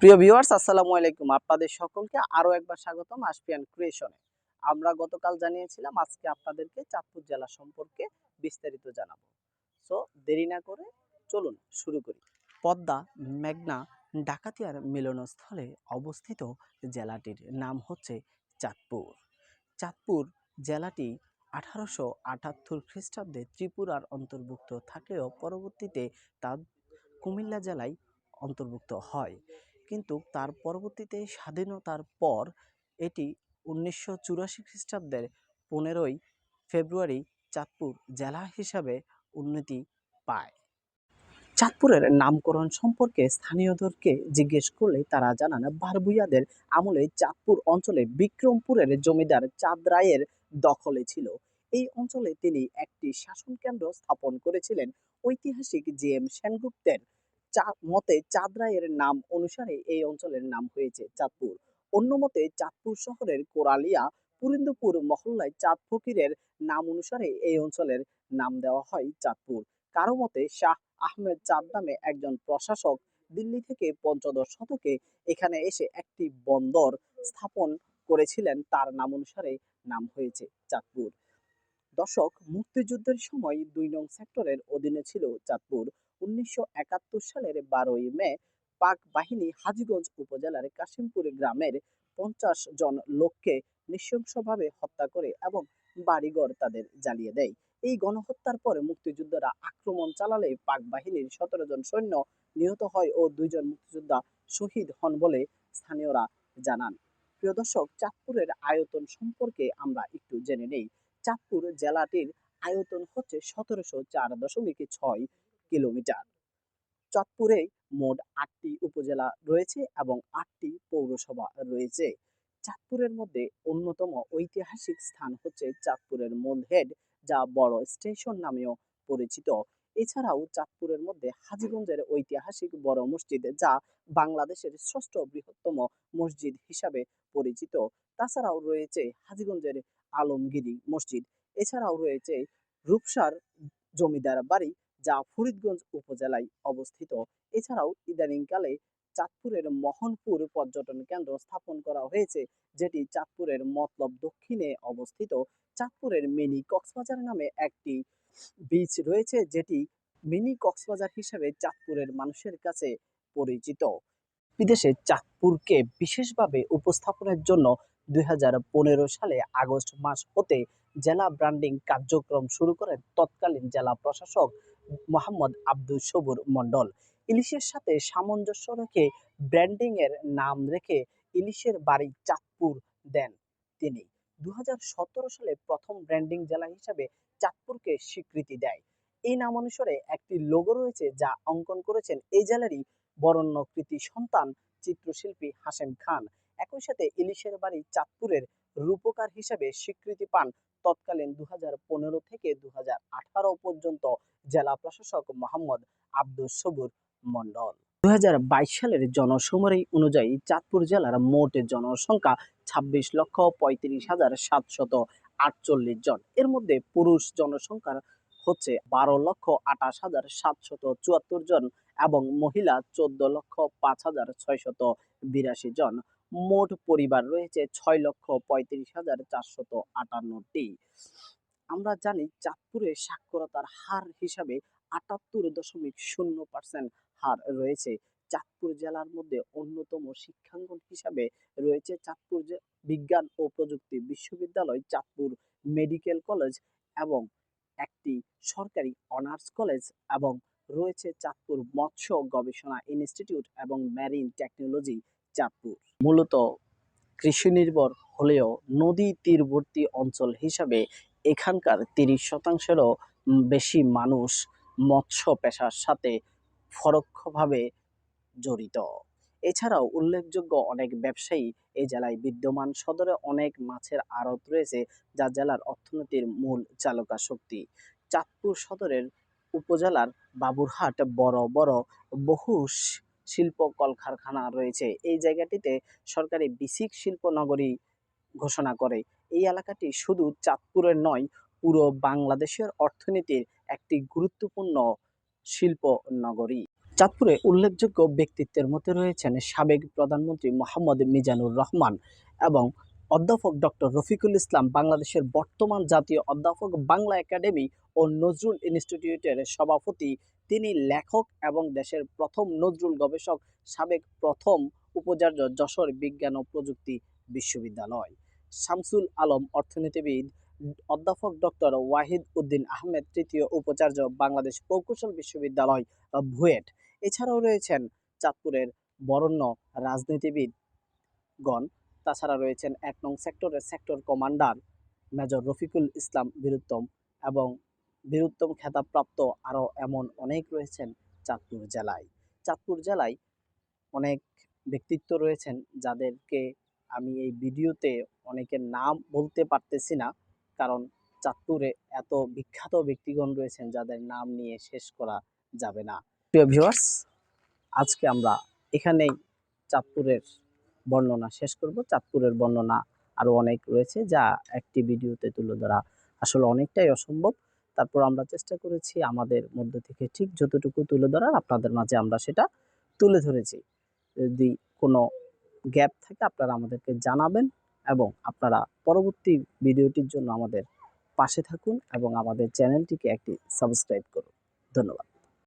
প্রিয় ভিউয়ার্স আসসালামু আলাইকুম। আপনাদের সকলকে আরও একবার স্বাগতম আশপিয়ান ক্রিয়েশনে আমরা গতকাল জানিয়েছিলাম, আজকে আপনাদেরকে চাঁদপুর জেলা সম্পর্কে বিস্তারিত জানাব। সো দেরি না করে চলুন শুরু করি। পদ্মা, মেঘনা ডাকাতিয়ার মিলনস্থলে অবস্থিত জেলাটির নাম হচ্ছে চাঁদপুর। চাঁদপুর জেলাটি আঠারোশো আটাত্তর খ্রিস্টাব্দে ত্রিপুরার অন্তর্ভুক্ত থাকলেও পরবর্তীতে তা কুমিল্লা জেলায় অন্তর্ভুক্ত হয়। কিন্তু তার পরবর্তীতে স্বাধীনতার পর এটি উনিশশো চুরাশি খ্রিস্টাব্দের পনেরোই ফেব্রুয়ারি চাঁদপুর জেলা হিসাবে উন্নতি পায়। চাঁদপুরের নামকরণ সম্পর্কে স্থানীয়দেরকে জিজ্ঞেস করলে তারা জানান, বারবুইয়াদের আমলে চাঁদপুর অঞ্চলে বিক্রমপুরের জমিদার চাঁদ রায়ের দখলে ছিল। এই অঞ্চলে তিনি একটি শাসন কেন্দ্র স্থাপন করেছিলেন। ঐতিহাসিক জি এম সেনগুপ্তের মতে চাঁদ রায়ের নাম অনুসারে এই অঞ্চলের নাম হয়েছে চাঁদপুর। অন্য মতে চাঁদপুর শহরের কোরালিয়া, পুরিন্দপুর মহল্লায় চাঁদ ফকিরের নাম অনুসারে এই অঞ্চলের নাম দেওয়া হয় চাঁদপুর। কারও মতে শাহ আহমেদ চাঁদ নামে একজন প্রশাসক দিল্লি থেকে পঞ্চদশ শতকে এখানে এসে একটি বন্দর স্থাপন করেছিলেন, তার নাম অনুসারে নাম হয়েছে চাঁদপুর। দর্শক, মুক্তিযুদ্ধের সময় দুই নং সেক্টরের অধীনে ছিল চাঁদপুর। উনিশশো একাত্তর সালের বারোই মে পাক বাহিনী হাজীগঞ্জ উপজেলার কাশিমপুর গ্রামের পঞ্চাশ জন লোককে নৃশংসভাবে হত্যা করে এবং বাড়িঘর তাদের জ্বালিয়ে দেয়। এই গণহত্যার পরে মুক্তিযোদ্ধারা আক্রমণ চালালে পাক বাহিনীর সতেরো জন সৈন্য নিহত হয় ও দুইজন মুক্তিযোদ্ধা শহীদ হন বলে স্থানীয়রা জানান। প্রিয় দর্শক, চাঁদপুরের আয়তন সম্পর্কে আমরা একটু জেনে নেই। চাঁদপুর জেলাটির আয়তন হচ্ছে সতেরোশো চার দশমিক ছয় কিলোমিটার। চাঁদপুরে মোট আটটি উপজেলা রয়েছে এবং আটটি পৌরসভা রয়েছে। চাঁদপুরের মধ্যে অন্যতম ঐতিহাসিক স্থান হচ্ছে চাঁদপুরের মূলহেড যা বড় স্টেশন নামেও পরিচিত। এছাড়াও চাঁদপুরের মধ্যে হাজীগঞ্জের ঐতিহাসিক বড় মসজিদ, যা বাংলাদেশের ষষ্ঠ বৃহত্তম মসজিদ হিসাবে পরিচিত। তাছাড়াও রয়েছে হাজীগঞ্জের আলমগিরি মসজিদ। এছাড়াও রয়েছে রূপসার জমিদার বাড়ি যা ফরিদগঞ্জ উপজেলায় অবস্থিত। এছাড়াও ইদানিংকালে চাঁদপুরের মোহনপুর পর্যটন কেন্দ্র স্থাপন করা হয়েছে, যেটি চাঁদপুরের মতলব দক্ষিণে অবস্থিত। চাঁদপুরের মিনি কক্সবাজার নামে একটি বিচ রয়েছে, যেটি মিনি কক্সবাজার হিসেবে চাঁদপুরের মানুষের কাছে পরিচিত। বিদেশে চাঁদপুরকে বিশেষভাবে উপস্থাপনের জন্য দুই হাজার পনেরো সালে আগস্ট মাস হতে জেলা ব্র্যান্ডিং কার্যক্রম শুরু করেন তৎকালীন জেলা প্রশাসক মোহাম্মদ আব্দুল সবুর মণ্ডল। ইলিশের সাথে সামঞ্জস্য রেখে ব্র্যান্ডিং এর নাম রেখে ইলিশের বাড়ি চাঁদপুর দেন তিনি। দু হাজার সতেরো সালে প্রথম ব্র্যান্ডিং জেলা হিসাবে চাঁদপুরকে স্বীকৃতি দেয়। এই নাম অনুসারে একটি লোগো রয়েছে যা অঙ্কন করেছেন এই জেলারই বরণ্য কৃতি সন্তান, চিত্রশিল্পী হাসেম খান। একই সাথে ইলিশের বাড়ি চাঁদপুরের রূপকার হিসেবে স্বীকৃতি পান তৎকালীন দু হাজার পনেরো থেকে দু হাজার আঠারো পর্যন্ত জেলা প্রশাসক মোহাম্মদ আব্দুল সবুর মন্ডল দু হাজার বাইশ সালের জনসমরি অনুযায়ী চাঁদপুর জেলার মোট জনসংখ্যা ছাব্বিশ লক্ষ পঁয়ত্রিশ হাজার সাতশত আটচল্লিশ জন। এর মধ্যে পুরুষ জনসংখ্যার হচ্ছে বারো লক্ষ আঠাশ হাজার সাতশত চুয়াত্তর জন এবং মহিলা চোদ্দ লক্ষ পাঁচ হাজার ছয়শত বিরাশি জন। মোট পরিবার রয়েছে ছয় লক্ষ পঁয়ত্রিশ হাজার চারশত আটান্নটি। আমরা জানি চাঁদপুরে সাক্ষরতার হার হিসাবে আটাত্তর দশমিক শূন্য পার্সেন্ট হার রয়েছে। চাঁদপুর জেলার মধ্যে অন্যতম শিক্ষাঙ্গন হিসাবে রয়েছে চাঁদপুর বিজ্ঞান ও প্রযুক্তি বিশ্ববিদ্যালয়, চাঁদপুর মেডিকেল কলেজ এবং একটি সরকারি অনার্স কলেজ এবং রয়েছে চাঁদপুর মৎস্য গবেষণা ইনস্টিটিউট এবং ম্যারিন টেকনোলজি চাঁদপুর। মূলত কৃষি নির্ভর হলেও নদী তীরবর্তী অঞ্চল হিসাবে এখানকার তিরিশ শতাংশেরও বেশি মানুষ মৎস্য পেশার সাথে পরোক্ষভাবে জড়িত। এছাড়াও উল্লেখযোগ্য অনেক ব্যবসায়ী এই জেলায় বিদ্যমান সদরে অনেক মাছের আড়ত রয়েছে, যা জেলার অর্থনীতির মূল চালকা শক্তি চাঁদপুর সদরের উপজেলার বাবুরহাট বড় বড় বহু শিল্প কলকারখানা রয়েছে। এই জায়গাটিতে সরকারি বিসিক শিল্প নগরী ঘোষণা করে। এই এলাকাটি শুধু চাঁদপুরের নয়, পুরো বাংলাদেশের অর্থনীতির একটি গুরুত্বপূর্ণ শিল্প নগরী। চাঁদপুরে উল্লেখযোগ্য ব্যক্তিত্বের মধ্যে রয়েছেন সাবেক প্রধানমন্ত্রী মোহাম্মদ মিজানুর রহমান এবং অধ্যাপক ডক্টর রফিকুল ইসলাম, বাংলাদেশের বর্তমান জাতীয় অধ্যাপক, বাংলা একাডেমি ও নজরুল ইনস্টিটিউটের সভাপতি তিনি লেখক এবং দেশের প্রথম নজরুল গবেষক, সাবেক প্রথম উপাচার্য যশোর বিজ্ঞান ও প্রযুক্তি বিশ্ববিদ্যালয়। শামসুল আলম, অর্থনীতিবিদ, অধ্যাপক ডক্টর ওয়াহিদ উদ্দিন আহমেদ, তৃতীয় উপাচার্য বাংলাদেশ প্রকৌশল বিশ্ববিদ্যালয়, ভুয়েট। এছাড়াও রয়েছেন চাঁদপুরের বরণ্য রাজনীতিবিদগণ তাছাড়া রয়েছেন এক নং সেক্টরের sector commander, major Rafiqul Islam Bir Uttom এবং বীরুত্তম খেতাবপ্রাপ্ত আরও এমন অনেক রয়েছেন চাঁদপুর জেলায়। চাঁদপুর জেলায় অনেক ব্যক্তিত্ব রয়েছেন যাদেরকে আমি এই ভিডিওতে অনেকের নাম বলতে পারতেছি না, কারণ চাঁদপুরে এত বিখ্যাত ব্যক্তিগণ রয়েছেন যাদের নাম নিয়ে শেষ করা যাবে না। প্রিয় ভিউয়ার্স আজকে আমরা এখানেই চাঁদপুরের বর্ণনা শেষ করব। চাঁদপুরের বর্ণনা আরও অনেক রয়েছে যা একটি ভিডিওতে তুলে ধরা আসলে অনেকটাই অসম্ভব। তারপর আমরা চেষ্টা করেছি আমাদের মধ্যে থেকে ঠিক যতটুকু তুলে ধরার, আপনাদের মাঝে আমরা সেটা তুলে ধরেছি। যদি কোনো গ্যাপ থাকে, আপনারা আমাদেরকে জানাবেন এবং আপনারা পরবর্তী ভিডিওটির জন্য আমাদের পাশে থাকুন এবং আমাদের চ্যানেলটিকে একটি সাবস্ক্রাইব করুন। ধন্যবাদ।